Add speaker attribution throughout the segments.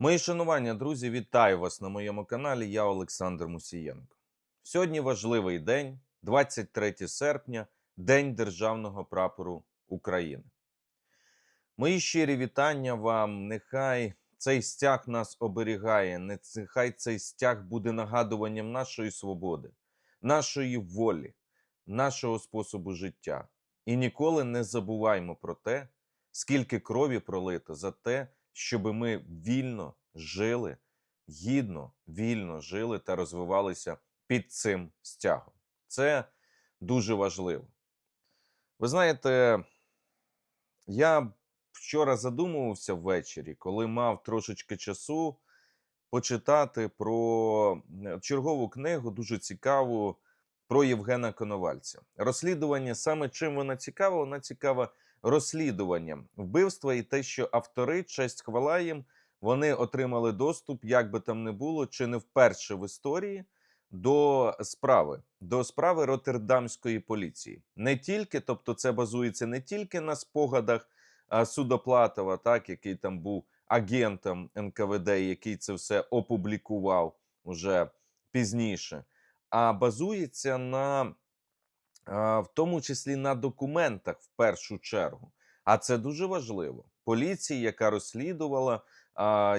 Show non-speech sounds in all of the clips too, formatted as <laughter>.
Speaker 1: Мої шанування, друзі, вітаю вас на моєму каналі. Я Олександр Мусієнко. Сьогодні важливий день, 23 серпня, День Державного прапору України. Мої щирі вітання вам. Нехай цей стяг нас оберігає, нехай цей стяг буде нагадуванням нашої свободи, нашої волі, нашого способу життя. І ніколи не забуваймо про те, скільки крові пролито за те, щоб ми вільно жили, гідно, вільно жили та розвивалися під цим стягом. Це дуже важливо. Ви знаєте, я вчора задумувався ввечері, коли мав трошечки часу почитати про е, чергову книгу, дуже цікаву, про Євгена Коновальця. Розслідування саме чим вона цікава? Вона цікава розслідуванням вбивства і те, що автори, честь хвала їм, вони отримали доступ, як би там не було, чи не вперше в історії до справи, до справи Роттердамської поліції. Не тільки, тобто, це базується не тільки на спогадах Судоплатова, так, який там був агентом НКВД, який це все опублікував уже пізніше, а базується на в тому числі на документах в першу чергу. А це дуже важливо. Поліції, яка розслідувала,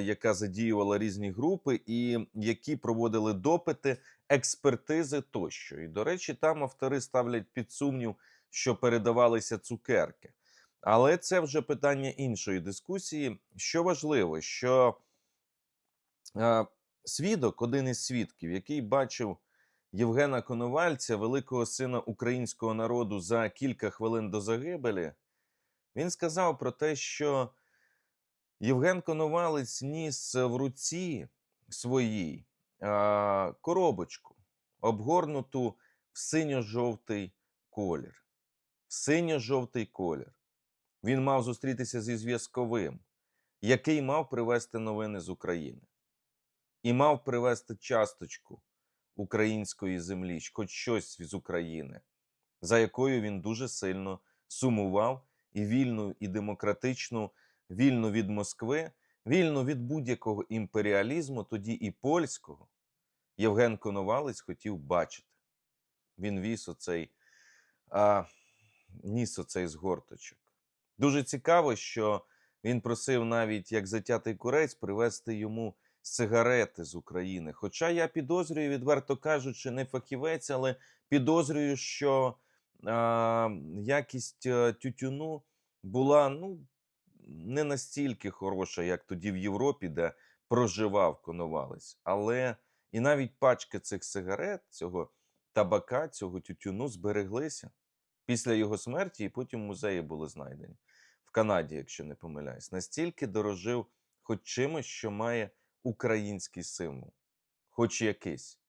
Speaker 1: яка задіювала різні групи, і які проводили допити, експертизи тощо. І, до речі, там автори ставлять під сумнів, що передавалися цукерки. Але це вже питання іншої дискусії. Що важливо, що а, свідок, один із свідків, який бачив Євгена Коновальця, великого сина українського народу, за кілька хвилин до загибелі, він сказав про те, що Євген Коновалець ніс в руці своїй коробочку, обгорнуту в синьо-жовтий колір. В синьо-жовтий колір. Він мав зустрітися зі зв'язковим, який мав привезти новини з України. І мав привезти часточку української землі, хоч щось з України, за якою він дуже сильно сумував і вільну, і демократичну, вільну від Москви, вільну від будь-якого імперіалізму, тоді і польського, Євген Коновалець хотів бачити. Він віз оцей, а, ніс оцей згорточок. Дуже цікаво, що він просив навіть як затятий курець привезти йому сигарети з України. Хоча я підозрюю, відверто кажучи, не фахівець, але підозрюю, що а, якість тютюну була ну, не настільки хороша, як тоді в Європі, де проживав Коновалець. Але і навіть пачки цих сигарет, цього табака, цього тютюну збереглися після його смерті, і потім музеї були знайдені в Канаді, якщо не помиляюсь. Настільки дорожив хоч чимось, що має український символ, хоч якийсь.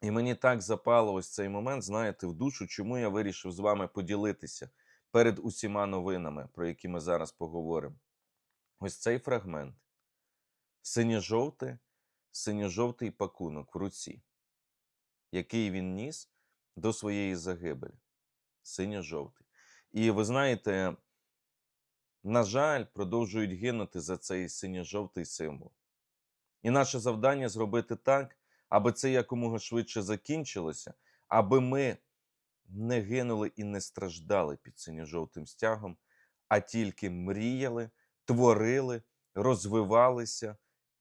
Speaker 1: І мені так запало ось цей момент, знаєте, в душу, чому я вирішив з вами поділитися перед усіма новинами, про які ми зараз поговоримо. Ось цей фрагмент. Синьо-жовте, синьо-жовтий пакунок в руці, який він ніс до своєї загибелі. Синьо-жовтий. І ви знаєте, на жаль, продовжують гинути за цей синьо-жовтий символ. І наше завдання зробити так, аби це якомога швидше закінчилося, аби ми не гинули і не страждали під синьо-жовтим стягом, а тільки мріяли, творили, розвивалися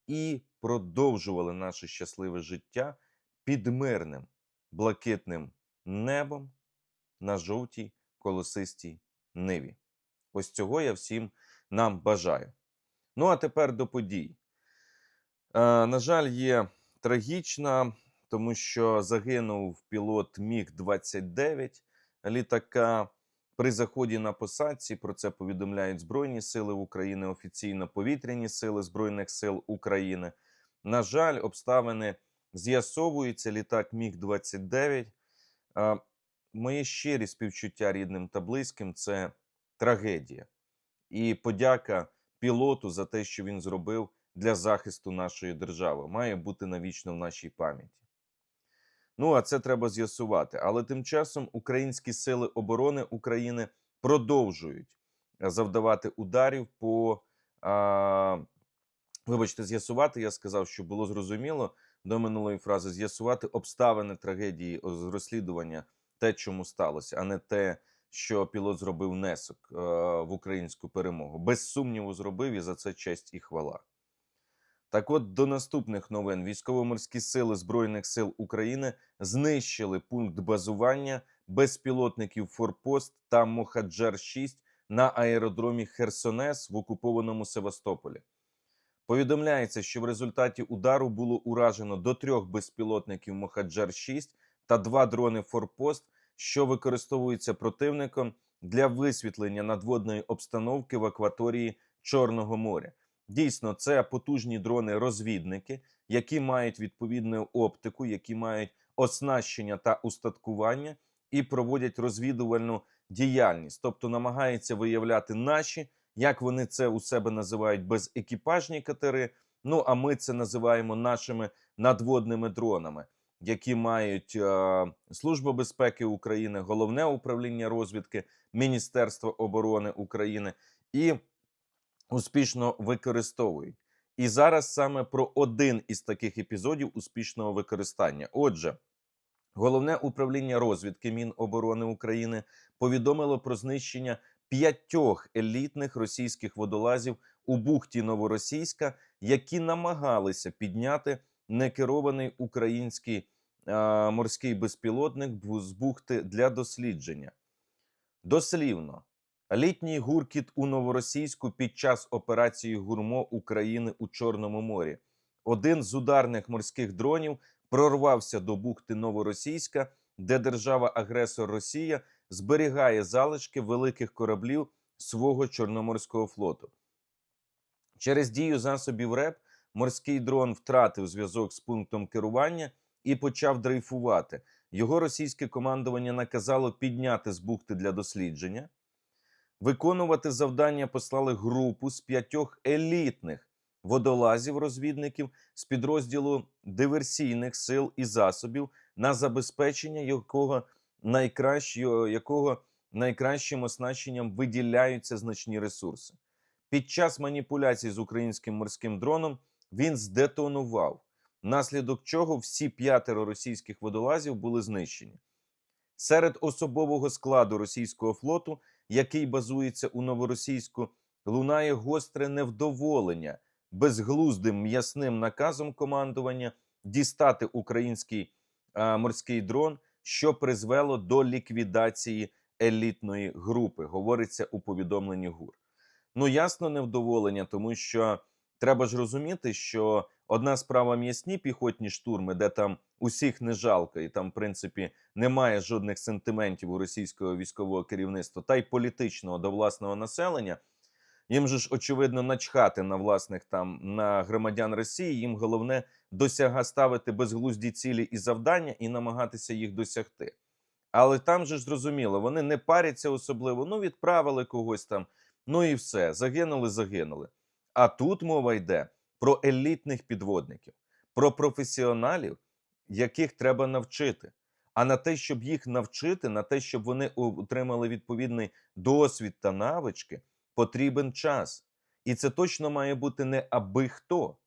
Speaker 1: і продовжували наше щасливе життя під мирним, блакитним небом на жовтій колосистій ниві. Ось цього я всім нам бажаю. Ну, а тепер до подій. Е, на жаль, є трагічна, тому що загинув пілот Міг-29 літака при заході на посадці. Про це повідомляють Збройні Сили України, офіційно повітряні сили Збройних сил України. На жаль, обставини з'ясовуються. Літак Міг-29. Е, Мої щирі співчуття рідним та близьким це трагедія. І подяка пілоту за те, що він зробив для захисту нашої держави, має бути навічно в нашій пам'яті. Ну, а це треба з'ясувати. Але тим часом українські сили оборони України продовжують завдавати ударів по а, вибачте, з'ясувати, я сказав, що було зрозуміло до минулої фрази з'ясувати обставини трагедії з розслідування, те, чому сталося, а не те, що пілот зробив внесок е, в українську перемогу. Без сумніву зробив і за це честь і хвала. Так от до наступних новин військово-морські сили Збройних сил України знищили пункт базування безпілотників Форпост та Мохаджер 6 на аеродромі Херсонес в окупованому Севастополі. Повідомляється, що в результаті удару було уражено до трьох безпілотників Мохаджер 6 та два дрони Форпост, що використовуються противником для висвітлення надводної обстановки в акваторії Чорного моря. Дійсно, це потужні дрони-розвідники, які мають відповідну оптику, які мають оснащення та устаткування і проводять розвідувальну діяльність, тобто намагаються виявляти наші, як вони це у себе називають, безекіпажні катери. Ну а ми це називаємо нашими надводними дронами, які мають е, Служба безпеки України, головне управління розвідки Міністерства оборони України і успішно використовують. І зараз саме про один із таких епізодів успішного використання. Отже, головне управління розвідки Міноборони України повідомило про знищення п'ятьох елітних російських водолазів у бухті Новоросійська, які намагалися підняти некерований український морський безпілотник з бухти для дослідження. Дослівно, літній гуркіт у Новоросійську під час операції Гурмо України у Чорному морі. Один з ударних морських дронів прорвався до бухти Новоросійська, де держава-агресор Росія зберігає залишки великих кораблів свого Чорноморського флоту. Через дію засобів РЕП морський дрон втратив зв'язок з пунктом керування і почав дрейфувати. Його російське командування наказало підняти з бухти для дослідження. Виконувати завдання послали групу з п'ятьох елітних водолазів-розвідників з підрозділу диверсійних сил і засобів, на забезпечення якого найкращого, якого найкращим оснащенням виділяються значні ресурси. Під час маніпуляцій з українським морським дроном він здетонував, наслідок чого всі п'ятеро російських водолазів були знищені. Серед особового складу російського флоту, який базується у новоросійську, лунає гостре невдоволення безглуздим м'ясним наказом командування дістати український а, морський дрон, що призвело до ліквідації елітної групи, говориться у повідомленні ГУР. Ну, ясно, невдоволення, тому що треба ж розуміти, що одна справа м'ясні піхотні штурми, де там усіх не жалко, і там, в принципі, немає жодних сентиментів у російського військового керівництва, та й політичного до власного населення. Їм же ж очевидно начхати на власних там на громадян Росії. Їм головне досяга ставити безглузді цілі і завдання і намагатися їх досягти. Але там же ж зрозуміло, вони не паряться особливо. Ну, відправили когось там, ну і все. Загинули, загинули. А тут мова йде про елітних підводників, про професіоналів, яких треба навчити. А на те, щоб їх навчити, на те, щоб вони отримали відповідний досвід та навички, потрібен час. І це точно має бути не аби хто,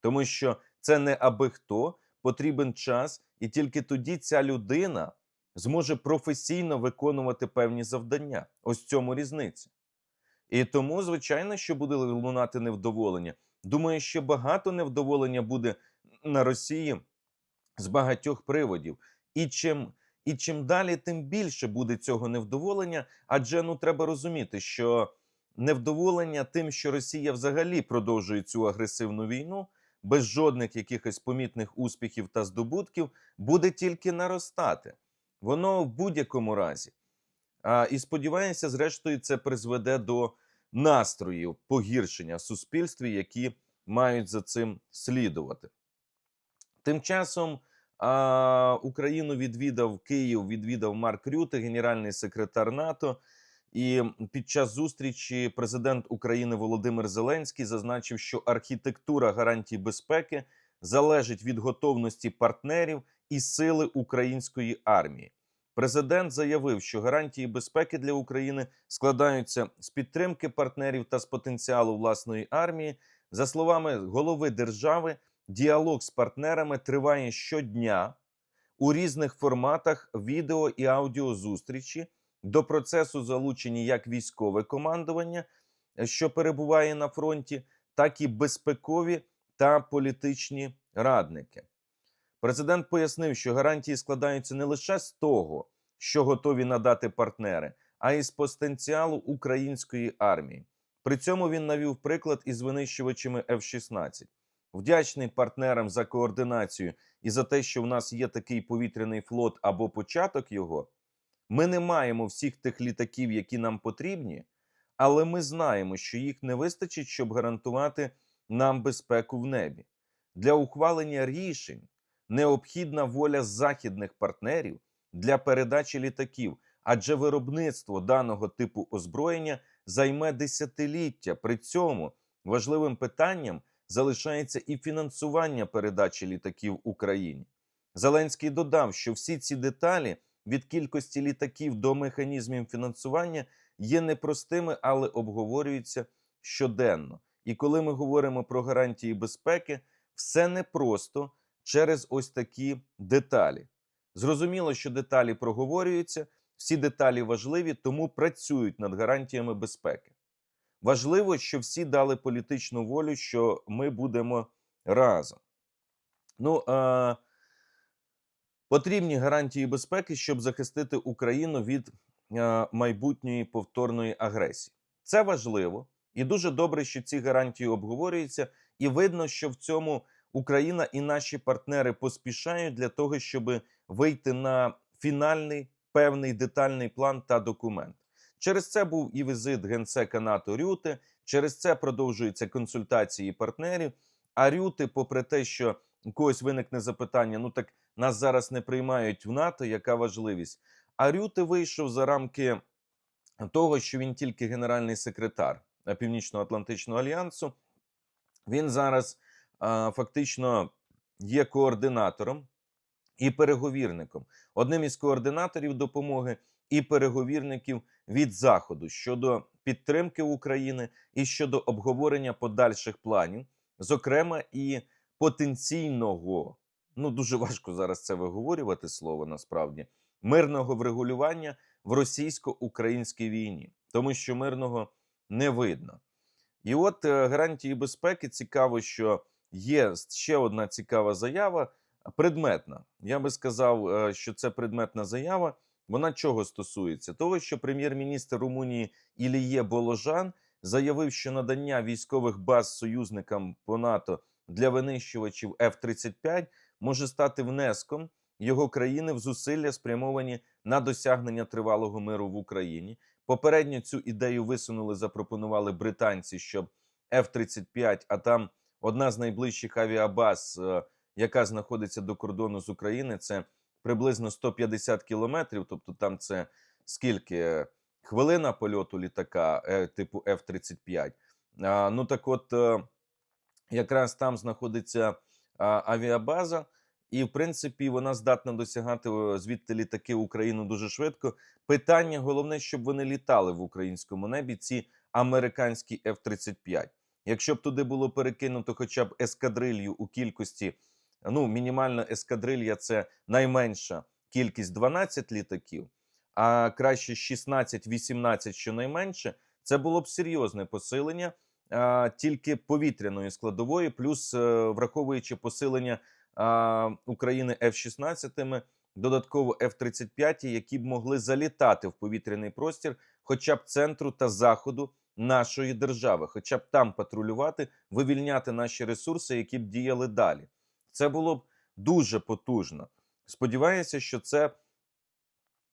Speaker 1: тому що це не аби хто, потрібен час, і тільки тоді ця людина зможе професійно виконувати певні завдання. Ось в цьому різниця. І тому, звичайно, що буде лунати невдоволення. Думаю, що багато невдоволення буде на Росії з багатьох приводів. І чим, і чим далі, тим більше буде цього невдоволення. Адже ну треба розуміти, що невдоволення тим, що Росія взагалі продовжує цю агресивну війну без жодних якихось помітних успіхів та здобутків, буде тільки наростати. Воно в будь-якому разі. А, і сподіваюся, зрештою, це призведе до настроїв погіршення в суспільстві, які мають за цим слідувати. Тим часом а, Україну відвідав Київ, відвідав Марк Рюте, генеральний секретар НАТО. І під час зустрічі президент України Володимир Зеленський зазначив, що архітектура гарантій безпеки залежить від готовності партнерів і сили української армії. Президент заявив, що гарантії безпеки для України складаються з підтримки партнерів та з потенціалу власної армії, За словами голови держави, діалог з партнерами триває щодня у різних форматах відео і аудіозустрічі. До процесу залучені як військове командування, що перебуває на фронті, так і безпекові та політичні радники. Президент пояснив, що гарантії складаються не лише з того, що готові надати партнери, а й з потенціалу української армії. При цьому він навів приклад із винищувачами F-16. Вдячний партнерам за координацію і за те, що в нас є такий повітряний флот або початок його. Ми не маємо всіх тих літаків, які нам потрібні, але ми знаємо, що їх не вистачить, щоб гарантувати нам безпеку в небі. Для ухвалення рішень необхідна воля західних партнерів для передачі літаків, адже виробництво даного типу озброєння займе десятиліття. При цьому важливим питанням залишається і фінансування передачі літаків Україні. Зеленський додав, що всі ці деталі від кількості літаків до механізмів фінансування є непростими, але обговорюються щоденно. І коли ми говоримо про гарантії безпеки, все непросто через ось такі деталі. Зрозуміло, що деталі проговорюються, всі деталі важливі, тому працюють над гарантіями безпеки. Важливо, що всі дали політичну волю, що ми будемо разом. Ну, е- потрібні гарантії безпеки, щоб захистити Україну від е- майбутньої повторної агресії. Це важливо і дуже добре, що ці гарантії обговорюються, і видно, що в цьому Україна і наші партнери поспішають для того, щоб вийти на фінальний певний детальний план та документ. Через це був і візит генсека НАТО Рюте. Через це продовжуються консультації партнерів. А Рюте, попри те, що у когось виникне запитання: ну так нас зараз не приймають в НАТО, яка важливість? А Рюте вийшов за рамки того, що він тільки генеральний секретар Північно-Атлантичного альянсу. Він зараз фактично є координатором і переговірником, одним із координаторів допомоги і переговірників від Заходу щодо підтримки України і щодо обговорення подальших планів, зокрема і потенційного, ну дуже <laughs> важко зараз це виговорювати слово насправді мирного врегулювання в російсько-українській війні, тому що мирного не видно. І от е, гарантії безпеки цікаво, що є ще одна цікава заява. Предметна. Я би сказав, е, що це предметна заява. Вона чого стосується? Того, що прем'єр-міністр Румунії Іліє Боложан заявив, що надання військових баз союзникам по НАТО для винищувачів F-35 може стати внеском його країни в зусилля, спрямовані на досягнення тривалого миру в Україні. Попередньо цю ідею висунули, запропонували британці, щоб F-35, а там одна з найближчих авіабаз, е, яка знаходиться до кордону з України, це приблизно 150 кілометрів. Тобто, там це скільки хвилина польоту літака е, типу F-35. Ну так, от е, якраз там знаходиться авіабаза. І, в принципі, вона здатна досягати звідти літаки Україну дуже швидко. Питання головне, щоб вони літали в українському небі. Ці американські F-35. Якщо б туди було перекинуто, хоча б ескадрилью у кількості, ну мінімальна ескадрилья це найменша кількість 12 літаків, а краще 16-18 щонайменше, це було б серйозне посилення а, тільки повітряної складової, плюс а, враховуючи посилення а, України F-16, додатково F-35, які б могли залітати в повітряний простір, хоча б центру та заходу нашої держави, хоча б там патрулювати, вивільняти наші ресурси, які б діяли далі. Це було б дуже потужно. Сподіваюся, що це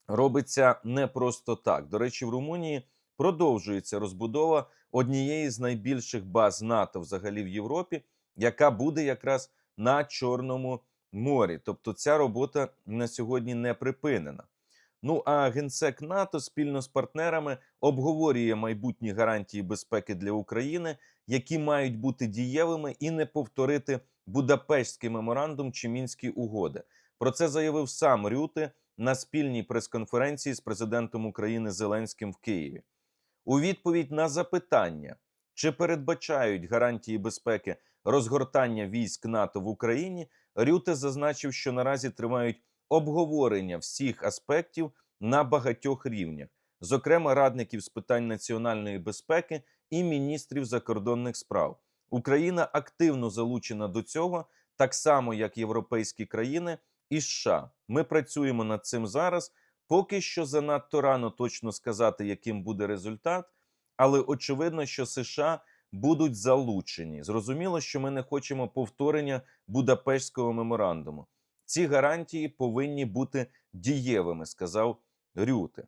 Speaker 1: робиться не просто так. До речі, в Румунії продовжується розбудова однієї з найбільших баз НАТО взагалі в Європі, яка буде якраз на Чорному морі. Тобто ця робота на сьогодні не припинена. Ну а генсек НАТО спільно з партнерами обговорює майбутні гарантії безпеки для України, які мають бути дієвими і не повторити Будапештський меморандум чи мінські угоди. Про це заявив сам Рюте на спільній прес-конференції з президентом України Зеленським в Києві. У відповідь на запитання, чи передбачають гарантії безпеки розгортання військ НАТО в Україні, Рюте зазначив, що наразі тривають обговорення всіх аспектів на багатьох рівнях, зокрема радників з питань національної безпеки і міністрів закордонних справ. Україна активно залучена до цього, так само як європейські країни і США. Ми працюємо над цим зараз. Поки що занадто рано точно сказати, яким буде результат, але очевидно, що США будуть залучені. Зрозуміло, що ми не хочемо повторення Будапештського меморандуму. Ці гарантії повинні бути дієвими, сказав Рюте.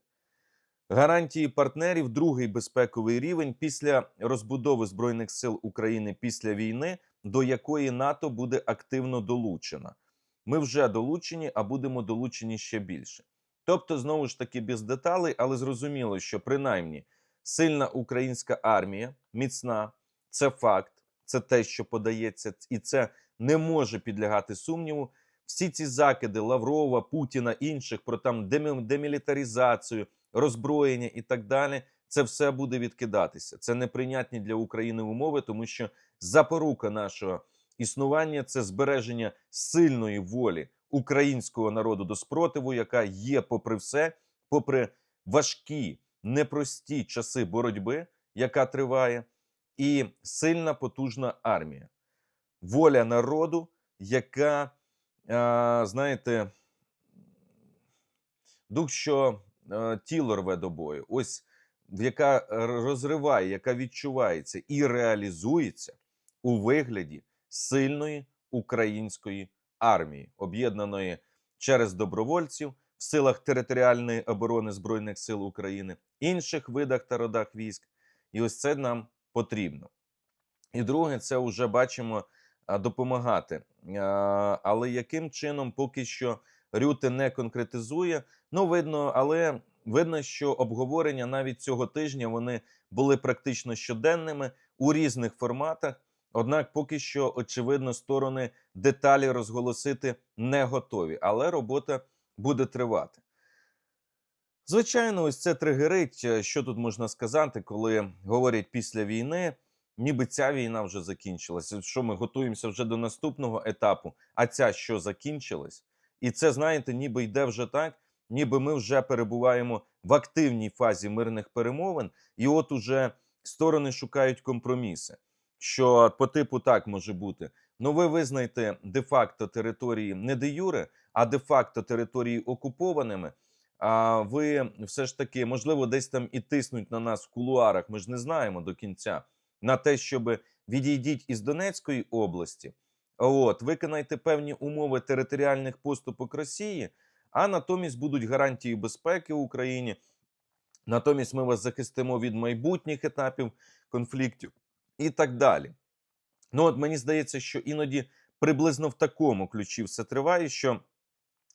Speaker 1: Гарантії партнерів другий безпековий рівень після розбудови збройних сил України після війни, до якої НАТО буде активно долучена. Ми вже долучені, а будемо долучені ще більше. Тобто, знову ж таки, без деталей, але зрозуміло, що принаймні сильна українська армія, міцна, це факт, це те, що подається, і це не може підлягати сумніву. Всі ці закиди Лаврова, Путіна, інших про там демілітаризацію, роззброєння і так далі. Це все буде відкидатися. Це неприйнятні для України умови, тому що запорука нашого існування це збереження сильної волі українського народу до спротиву, яка є, попри все, попри важкі, непрості часи боротьби, яка триває, і сильна потужна армія, воля народу, яка, знаєте, дух, що е, тіло рве до бою, ось яка розриває, яка відчувається і реалізується у вигляді сильної української армії, об'єднаної через добровольців в силах територіальної оборони Збройних сил України, інших видах та родах військ. І ось це нам потрібно. І друге, це вже бачимо допомагати. А, Але яким чином поки що Рюте не конкретизує. Ну, видно, але видно, що обговорення навіть цього тижня вони були практично щоденними у різних форматах. Однак, поки що, очевидно, сторони деталі розголосити не готові, але робота буде тривати. Звичайно, ось це тригерить. Е, Що тут можна сказати, коли говорять після війни, ніби ця війна вже закінчилася. Що ми готуємося вже до наступного етапу, а ця що закінчилась? І це, знаєте, ніби йде вже так, ніби ми вже перебуваємо в активній фазі мирних перемовин, і от уже сторони шукають компроміси. Що по типу так може бути. Ну, ви визнаєте де-факто території не де юре, а де-факто території окупованими. А ви все ж таки, можливо, десь там і тиснуть на нас в кулуарах. Ми ж не знаємо до кінця на те, щоб відійдіть із Донецької області. От, виконайте певні умови територіальних поступок Росії, а натомість будуть гарантії безпеки в Україні. Натомість ми вас захистимо від майбутніх етапів конфліктів і так далі. Ну, от мені здається, що іноді приблизно в такому ключі все триває, що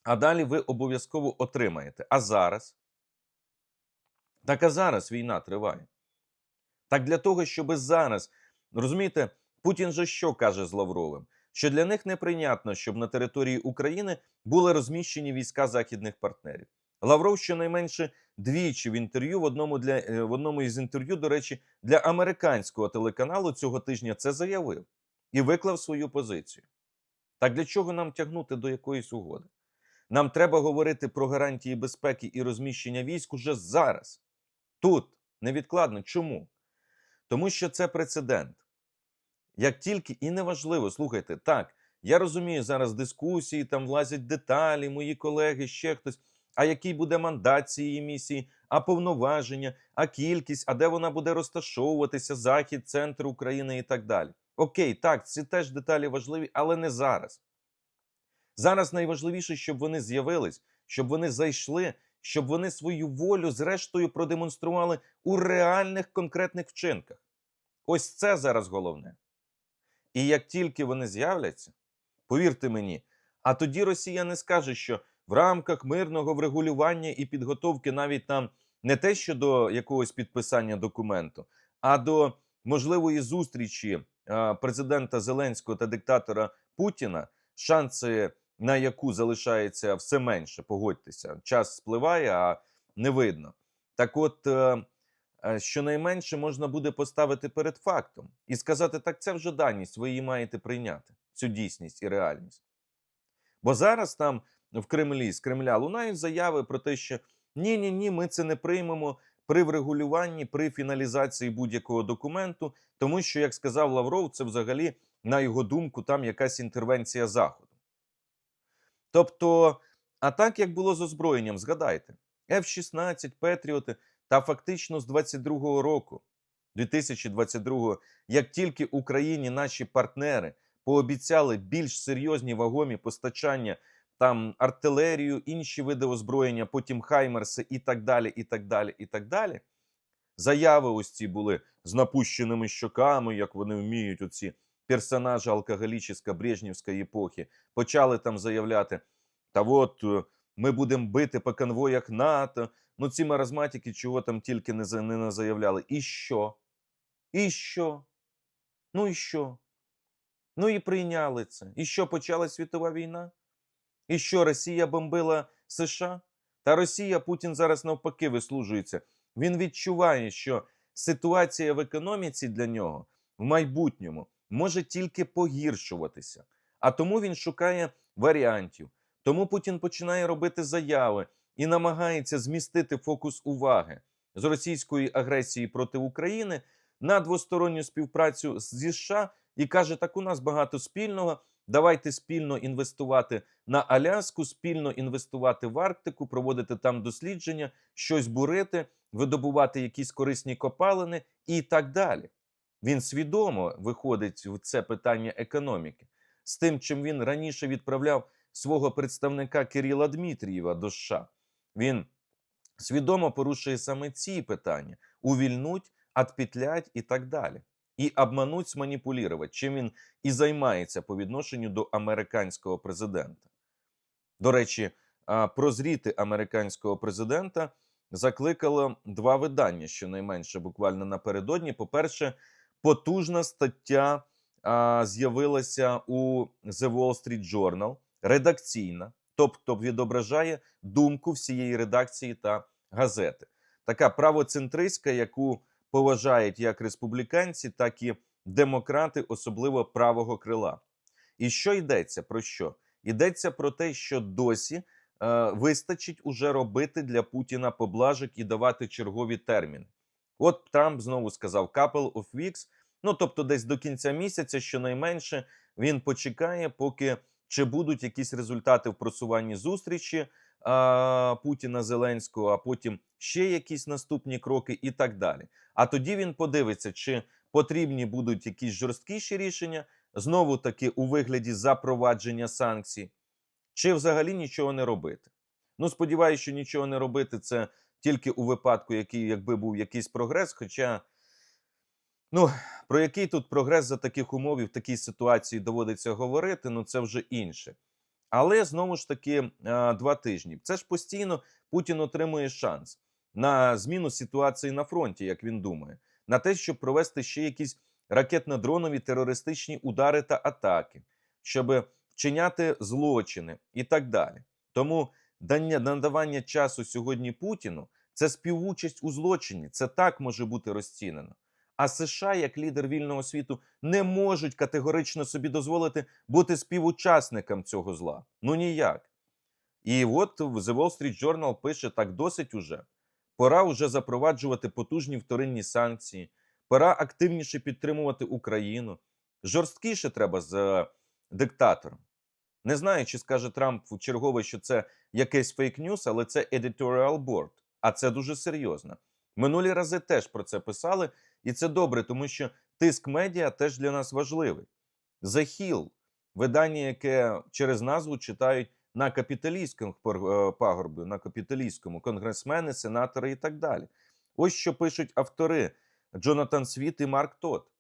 Speaker 1: а далі ви обов'язково отримаєте. А зараз? Так а зараз війна триває. Так для того, щоб зараз, розумієте, Путін же що каже з Лавровим? Що для них неприйнятно, щоб на території України були розміщені війська західних партнерів. Лавров щонайменше двічі в інтерв'ю в одному для е, в одному із інтерв'ю, до речі, для американського телеканалу цього тижня це заявив і виклав свою позицію. Так для чого нам тягнути до якоїсь угоди? Нам треба говорити про гарантії безпеки і розміщення військ уже зараз, тут, невідкладно. Чому? Тому що це прецедент. Як тільки і неважливо, слухайте, так, я розумію, зараз дискусії, там влазять деталі, мої колеги, ще хтось. А який буде мандат цієї місії, а повноваження, а кількість, а де вона буде розташовуватися, захід, центр України і так далі. Окей, так, ці теж деталі важливі, але не зараз. Зараз найважливіше, щоб вони з'явились, щоб вони зайшли, щоб вони свою волю, зрештою, продемонстрували у реальних конкретних вчинках. Ось це зараз головне. І як тільки вони з'являться, повірте мені, а тоді Росія не скаже, що в рамках мирного врегулювання і підготовки навіть там не те, що до якогось підписання документу, а до можливої зустрічі президента Зеленського та диктатора Путіна, шанси на яку залишається все менше, погодьтеся. Час спливає, а не видно. Так от, е, е, щонайменше можна буде поставити перед фактом і сказати: так це вже даність, ви її маєте прийняти, цю дійсність і реальність. Бо зараз там в Кремлі з Кремля лунають заяви про те, що ні, ні, ні, ми це не приймемо при врегулюванні, при фіналізації будь-якого документу, тому що, як сказав Лавров, це взагалі, на його думку, там якась інтервенція Заходу. Тобто, а так як було з озброєнням, згадайте, F-16, Петріоти, та фактично з 22-го року, 2022-го, як тільки Україні наші партнери пообіцяли більш серйозні вагомі постачання там артилерію, інші види озброєння, потім Хаймерси і так далі, і так далі, і так далі. Заяви ось ці були з напущеними щоками, як вони вміють, оці персонажі алкоголічної брежнівської епохи, почали там заявляти: та от е, ми будемо бити по конвоях НАТО. Ну, ці маразматики, чого там тільки не, не заявляли. І що? І що? Ну і що? Ну і прийняли це. І що почалась світова війна? І що Росія бомбила США? Та Росія Путін зараз навпаки вислужується. Він відчуває, що ситуація в економіці для нього в майбутньому може тільки погіршуватися. А тому він шукає варіантів. Тому Путін починає робити заяви і намагається змістити фокус уваги з російської агресії проти України на двосторонню співпрацю зі США і каже: так у нас багато спільного. Давайте спільно інвестувати на Аляску, спільно інвестувати в Арктику, проводити там дослідження, щось бурити, видобувати якісь корисні копалини і так далі. Він свідомо виходить в це питання економіки з тим, чим він раніше відправляв свого представника Кирила Дмитрієва до США. Він свідомо порушує саме ці питання: увільнуть, отпетлять і так далі. І обмануть, сманіпулювати, чим він і займається по відношенню до американського президента. До речі, прозріти американського президента закликало два видання, щонайменше буквально напередодні. По-перше, потужна стаття з'явилася у The Wall Street Journal, редакційна, тобто відображає думку всієї редакції та газети. Така правоцентристська, яку поважають як республіканці, так і демократи, особливо правого крила. І що йдеться? Про що? Йдеться про те, що досі е, вистачить уже робити для Путіна поблажок і давати чергові терміни. От Трамп знову сказав couple of weeks, ну тобто, десь до кінця місяця, щонайменше, він почекає, поки чи будуть якісь результати в просуванні зустрічі а, Путіна Зеленського, а потім ще якісь наступні кроки, і так далі. А тоді він подивиться, чи потрібні будуть якісь жорсткіші рішення, знову таки у вигляді запровадження санкцій, чи взагалі нічого не робити. Ну, сподіваюся, що нічого не робити це тільки у випадку, який, якби був якийсь прогрес. Хоча, ну, про який тут прогрес за таких умов і в такій ситуації доводиться говорити, ну це вже інше. Але знову ж таки два тижні. Це ж постійно Путін отримує шанс на зміну ситуації на фронті, як він думає, на те, щоб провести ще якісь ракетно-дронові терористичні удари та атаки, щоб вчиняти злочини і так далі. Тому надавання часу сьогодні Путіну це співучасть у злочині. Це так може бути розцінено. А США, як лідер вільного світу, не можуть категорично собі дозволити бути співучасником цього зла. Ну ніяк. І от The Wall Street Journal пише так досить уже. Пора вже запроваджувати потужні вторинні санкції, пора активніше підтримувати Україну. Жорсткіше треба з е, диктатором. Не знаю, чи скаже Трамп в чергове, що це якийсь фейк-ньюс, але це editorial board, а це дуже серйозно. Минулі рази теж про це писали, і це добре, тому що тиск медіа теж для нас важливий. Hill – видання, яке через назву читають на капіталістському е, пагорбі, на капіталістському конгресмени, сенатори і так далі. Ось що пишуть автори Джонатан Світ і Марк Тот.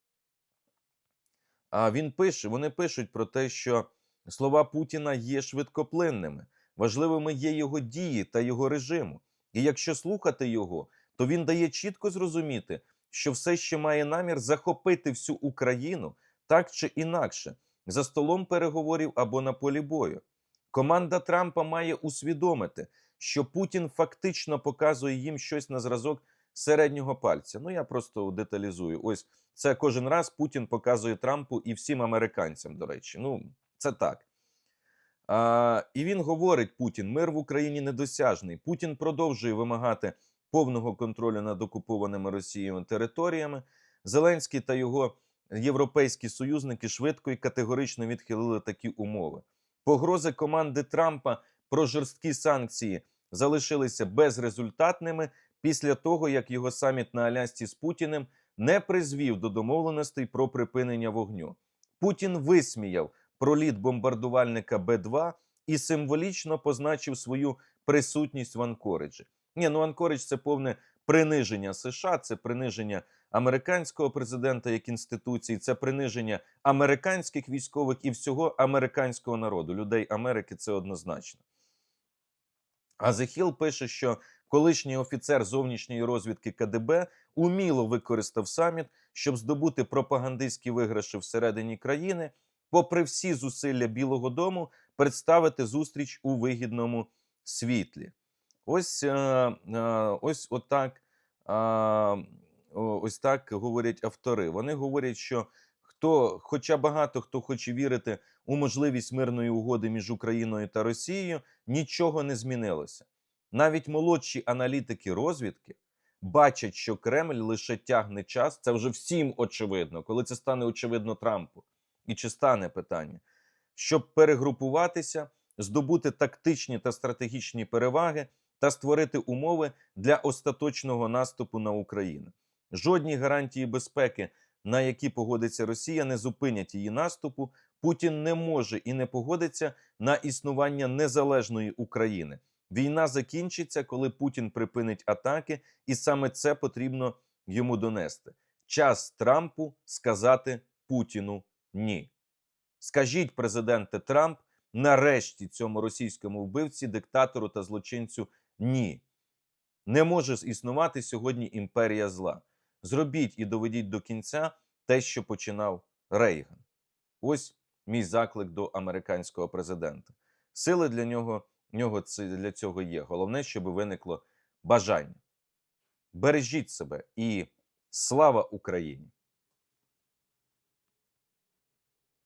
Speaker 1: А він пише: вони пишуть про те, що слова Путіна є швидкоплинними, важливими є його дії та його режиму. І якщо слухати його, то він дає чітко зрозуміти, що все ще має намір захопити всю Україну так чи інакше, за столом переговорів або на полі бою. Команда Трампа має усвідомити, що Путін фактично показує їм щось на зразок середнього пальця. Ну я просто деталізую. Ось це кожен раз Путін показує Трампу і всім американцям. До речі, ну це так. А, і він говорить: Путін, мир в Україні недосяжний. Путін продовжує вимагати повного контролю над окупованими Росією територіями. Зеленський та його європейські союзники швидко і категорично відхилили такі умови. Погрози команди Трампа про жорсткі санкції залишилися безрезультатними після того, як його саміт на Алясці з Путіним не призвів до домовленостей про припинення вогню. Путін висміяв проліт бомбардувальника Б-2 і символічно позначив свою присутність в Анкориджі. Ні, ну Анкоридж це повне приниження США, це приниження американського президента як інституції, це приниження американських військових і всього американського народу, людей Америки. Це однозначно. А Зехіл пише, що колишній офіцер зовнішньої розвідки КДБ уміло використав саміт, щоб здобути пропагандистські виграші всередині країни, попри всі зусилля Білого Дому, представити зустріч у вигідному світлі. Ось е, е, ось отак. Ось так говорять автори. Вони говорять, що хто, хоча багато хто хоче вірити у можливість мирної угоди між Україною та Росією, нічого не змінилося. Навіть молодші аналітики розвідки бачать, що Кремль лише тягне час. Це вже всім очевидно, коли це стане очевидно Трампу. І чи стане питання, щоб перегрупуватися, здобути тактичні та стратегічні переваги та створити умови для остаточного наступу на Україну. Жодні гарантії безпеки, на які погодиться Росія, не зупинять її наступу. Путін не може і не погодиться на існування незалежної України. Війна закінчиться, коли Путін припинить атаки, і саме це потрібно йому донести. Час Трампу сказати Путіну ні. Скажіть, президенте Трамп, нарешті цьому російському вбивці, диктатору та злочинцю ні. Не може існувати сьогодні імперія зла. Зробіть і доведіть до кінця те, що починав Рейган. Ось мій заклик до американського президента. Сили для нього, нього для цього є. Головне, щоб виникло бажання. Бережіть себе і слава Україні!